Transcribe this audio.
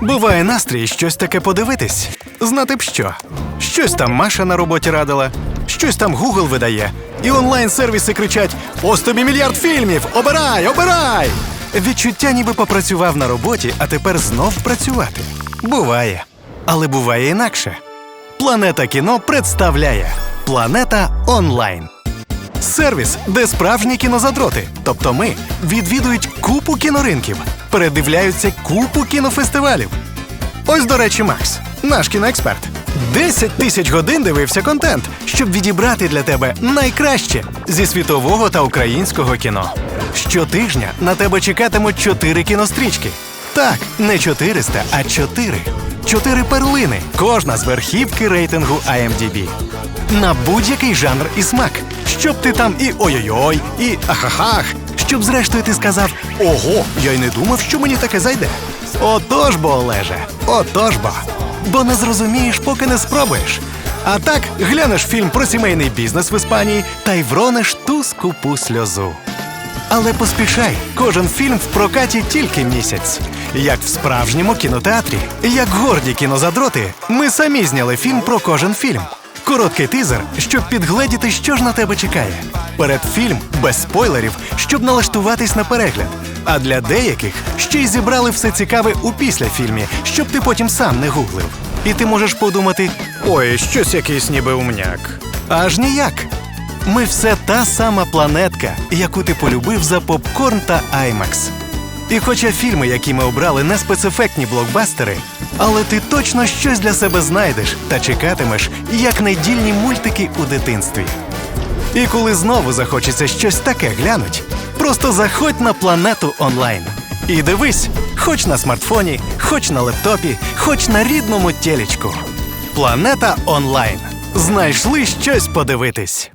Буває настрій щось таке подивитись. Знати б що. Щось там Маша на роботі радила, щось там Google видає, і онлайн-сервіси кричать: ось тобі мільярд фільмів! Обирай, обирай! Відчуття, ніби попрацював на роботі, а тепер знов працювати. Буває. Але буває інакше. Планета кіно представляє Планета онлайн. Сервіс, де справжні кінозадроти, тобто ми, відвідують купу кіноринків, передивляються купу кінофестивалів. Ось, до речі, Макс, наш кіноексперт. 10 тисяч годин дивився контент, щоб відібрати для тебе найкраще зі світового та українського кіно. Щотижня на тебе чекатимуть 4 кінострічки. Так, не 400, а 4. Чотири перлини, кожна з верхівки рейтингу IMDb. На будь-який жанр і смак. Щоб ти там і ой-ой-ой, і ахахах. Щоб зрештою ти сказав: Ого, я й не думав, що мені таке зайде. Отож бо, Олеже, отож бо. Бо не зрозумієш, поки не спробуєш. А так глянеш фільм про сімейний бізнес в Іспанії та й вронеш ту скупу сльозу. Але поспішай, кожен фільм в прокаті тільки місяць. Як в справжньому кінотеатрі, як горді кінозадроти, ми самі зняли фільм про кожен фільм. Короткий тизер, щоб підгледіти, що ж на тебе чекає. Перед фільм без спойлерів, щоб налаштуватись на перегляд. А для деяких ще й зібрали все цікаве у післяфільмі, щоб ти потім сам не гуглив. І ти можеш подумати: ой, щось якийсь ніби умняк. Аж ніяк. Ми все та сама планетка, яку ти полюбив за попкорн та IMAX. І хоча фільми, які ми обрали, не спецефектні блокбастери, але ти точно щось для себе знайдеш та чекатимеш, як недільні мультики у дитинстві. І коли знову захочеться щось таке глянуть, просто заходь на планету онлайн. І дивись, хоч на смартфоні, хоч на лептопі, хоч на рідному телечку. Планета онлайн. Знайшли щось подивитись.